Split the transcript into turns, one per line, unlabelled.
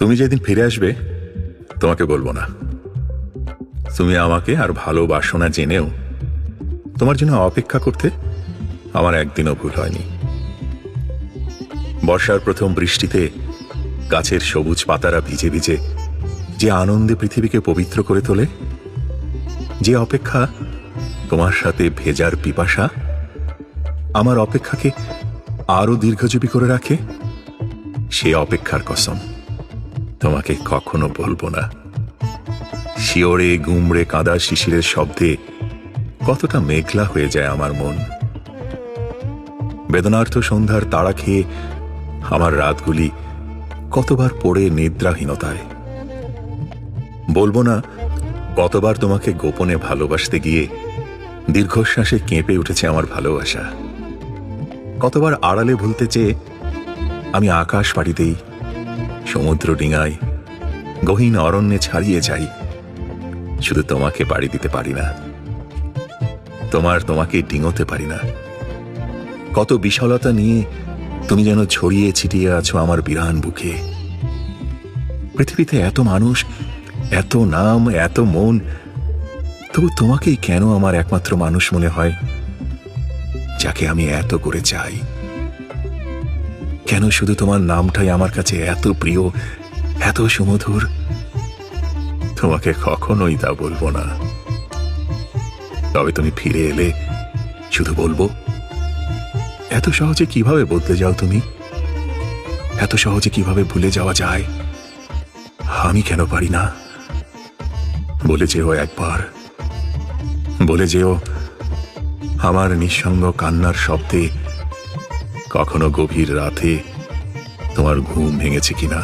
তুমি যেদিন ফিরে আসবে, তোমাকে বলব না। তুমি আমাকে আর ভালোবাসো না জেনেও তোমার জন্য অপেক্ষা করতে আমার একদিনও ভুল হয়নি। বর্ষার প্রথম বৃষ্টিতে গাছের সবুজ পাতারা ভিজে ভিজে যে আনন্দে পৃথিবীকে পবিত্র করে তোলে, যে অপেক্ষা তোমার সাথে ভেজার পিপাসা? আমার অপেক্ষাকে আরও দীর্ঘজীবী করে রাখে? সে অপেক্ষার কসম। তোমাকে কখনো বলব না। শিওরে, গুমড়ে, কাদা শিশিরের শব্দে কতটা মেঘলা হয়ে যায় আমার মন। বেদনার্থ সন্ধ্যার তাড়া খেয়ে আমার রাতগুলি কতবার পড়ে নিদ্রাহীনতায়। বলব না, কতবার তোমাকে গোপনে ভালোবাসতে গিয়ে দীর্ঘশ্বাসে কেঁপে উঠেছে আমার ভালোবাসা। কতবার আড়ালে ভুলতে চেয়ে আমি আকাশ পাড়ি দেই সমুদ্র ডিঙায়, গহীন অরণ্যে ছাড়িয়ে যাই। শুধু তোমাকে পাড়ি দিতে পারি না। তোমার তোমাকে ডিঙোতে পারি না। কত বিশালতা নিয়ে তুমি যেন ছড়িয়ে ছিটিয়ে আছো আমার বিরান বুকে। পৃথিবীতে এত মানুষ, এত নাম, এত মন তবু তোমাকেই কেন আমার একমাত্র মানুষ মনে হয়? যাকে আমি এত করে চাই। কেন শুধু তোমার নামটাই আমার কাছে এত প্রিয়, এত সুমধুর? তোমাকে কখনোই তা বলব না। তবে তুমি ফিরে এলে শুধু বলব, এত সহজে কীভাবে বদলে যাও তুমি? এত সহজে কীভাবে ভুলে যাওয়া যায়? আমি কেন পারি না? বলে যেও একবার। বলে যেও আমার নিঃসঙ্গ কান্নার শব্দে কখনো গভীর রাতে তোমার ঘুম ভেঙেছে কিনা?